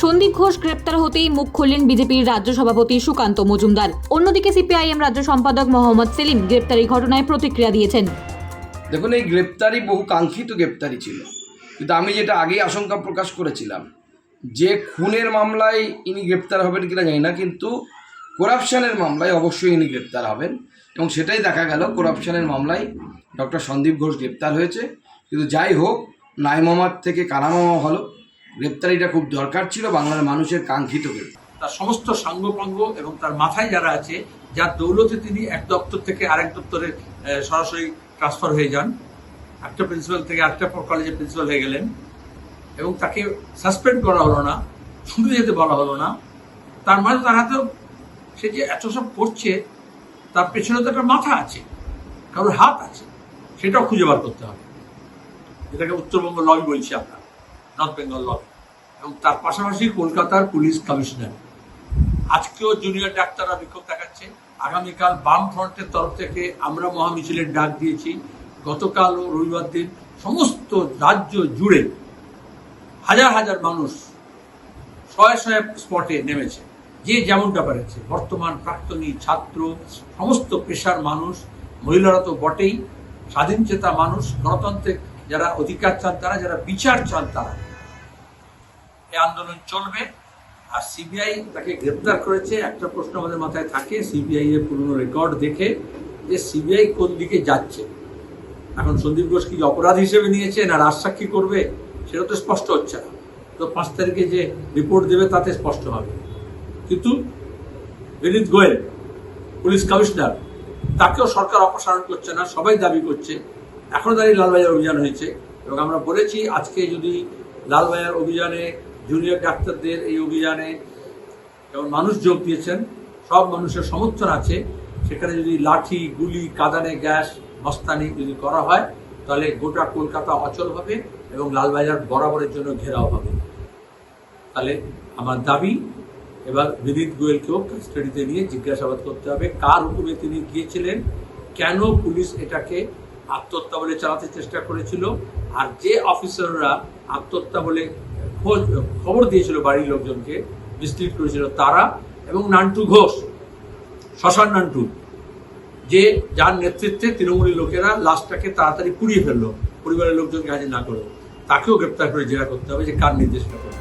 সন্দীপ ঘোষ গ্রেপ্তার হতেই মুখ খুললেন বিজেপির রাজ্য সভাপতি সুকান্ত মজুমদার। অন্যদিকে সিপিআইএম রাজ্য সম্পাদক মোহাম্মদ সেলিম গ্রেপ্তারি ঘটনায় প্রতিক্রিয়া দিয়েছেন। দেখুন, এই গ্রেপ্তারি বহু কাঙ্ক্ষিত গ্রেপ্তারি ছিল। কিন্তু আমি যেটা আগেই আশঙ্কা প্রকাশ করেছিলাম, যে খুনের মামলায় ইনি গ্রেপ্তার হবেন কিনা জানি না, কিন্তু করাপশনের মামলায় অবশ্যই ইনি গ্রেপ্তার হবেন এবং সেটাই দেখা গেল, করাপশনের মামলায় ডক্টর সন্দীপ ঘোষ গ্রেপ্তার হয়েছে। কিন্তু যাই হোক, নাইমামার থেকে কানামামা হলো। গ্রেপ্তারিটা খুব দরকার ছিল, বাংলার মানুষের কাঙ্ক্ষিত তার সমস্ত সাঙ্গপাঙ্গ এবং তার মাথায় যারা আছে, যার দৌলতে তিনি এক দপ্তর থেকে আরেক দপ্তরে সরাসরি ট্রান্সফার হয়ে যান। একটা প্রিন্সিপাল থেকে আরেকটা কলেজের প্রিন্সিপাল হয়ে গেলেন এবং তাকে সাসপেন্ড করা হলো না শুধু যেতে বলা হলো না। তার মানে তার হাতে সে যে এত সব করছে, তার পেছনে তো একটা মাথা আছে, কারোর হাত আছে, সেটাও খুঁজে বার করতে হবে। যেটাকে উত্তরবঙ্গ লবি বলছি আমরা। North Bengal lobby. এবং তার পাশাপাশি কলকাতার পুলিশ কমিশনার। আজকেও জুনিয়র ডাক্তাররা বিক্ষোভ দেখাচ্ছে। আগামীকাল বাম ফ্রন্টের তরফ থেকে আমরা মহামিছিলের ডাক দিয়েছি। গতকাল ও রবিবার দিন সমস্ত রাজ্য জুড়ে হাজার হাজার মানুষ শয়ে শয়ে স্পটে নেমেছে। যে যেমনটা পেরেছে। বর্তমান প্রাক্তনী ছাত্র, সমস্ত পেশার মানুষ, মহিলারা তো বটেই স্বাধীন চেতা মানুষ গণতন্ত্রের যারা অধিকার চান তারা, যারা বিচার চান তারা। এই আন্দোলন চলবে, আর সিবিআই তাকে গ্রেপ্তার করেছে। একটা প্রশ্ন আমাদের মাথায় থাকে, সিবিআই এর পুরনো রেকর্ড দেখে যে সিবিআই কোন দিকে যাচ্ছে। এখন সন্দীপ ঘোষ কি অপরাধ হিসেবে নিয়েছে না রাজসাক্ষী করবে, সেটা তো স্পষ্ট হচ্ছে না। তো পাঁচ তারিখে যে রিপোর্ট দেবে, তাতে স্পষ্ট হবে। কিন্তু বিনীত গোয়েল, পুলিশ কমিশনার, তাকেও সরকার অপসারণ করছে না, সবাই দাবি করছে এখনও দাঁড়িয়ে লালবাজার অভিযান হয়েছে এবং আমরা বলেছি আজকে যদি লালবাজার অভিযানে জুনিয়র ডাক্তারদের এই অভিযানে এবং মানুষ যোগ দিয়েছেন, সব মানুষের সমর্থন আছে, সেখানে যদি লাঠি, গুলি, কাদানে গ্যাস, মস্তানি যদি করা হয়, তাহলে গোটা কলকাতা অচল হবে এবং লালবাজার বরাবরের জন্য ঘেরাও হবে। তাহলে আমার দাবি, এবার বিনীত গোয়েলকেও কাস্টাডিতে নিয়ে জিজ্ঞাসাবাদ করতে হবে, কার হুকুমে তিনি গিয়েছিলেন, কেন পুলিশ এটাকে আত্মহত্যা বলে চালাতে চেষ্টা করেছিল। আর যে অফিসাররা আত্মহত্যা বলে খোঁজ, খবর দিয়েছিল বাড়ির লোকজনকে, মিসলিড করেছিল তারা এবং নান্টু ঘোষ শ্মশান নান্টু, যে যার নেতৃত্বে তৃণমূলী লোকেরা লাশটাকে তাড়াতাড়ি পুড়িয়ে ফেলল, পরিবারের লোকজনকে হাজির না করে। তাকেও গ্রেপ্তার করে জেরা করতে হবে যে কার নির্দেশনা করবে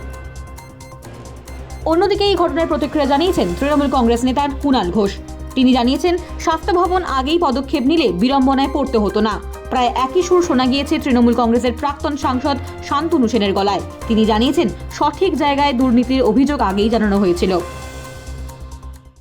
অন্যদিকে এই ঘটনার প্রতিক্রিয়া জানিয়েছেন তৃণমূল কংগ্রেস নেতা কুণাল ঘোষ। তিনি জানিয়েছেন, স্বাস্থ্য ভবন আগেই পদক্ষেপ নিলে বিড়ম্বনায় পড়তে হতো না। প্রায় একই সুর শোনা গিয়েছে তৃণমূল কংগ্রেসের প্রাক্তন সাংসদ শান্তনু সেনের গলায়। তিনি জানিয়েছেন, সঠিক জায়গায় দুর্নীতির অভিযোগ আগেই জানানো হয়েছিল।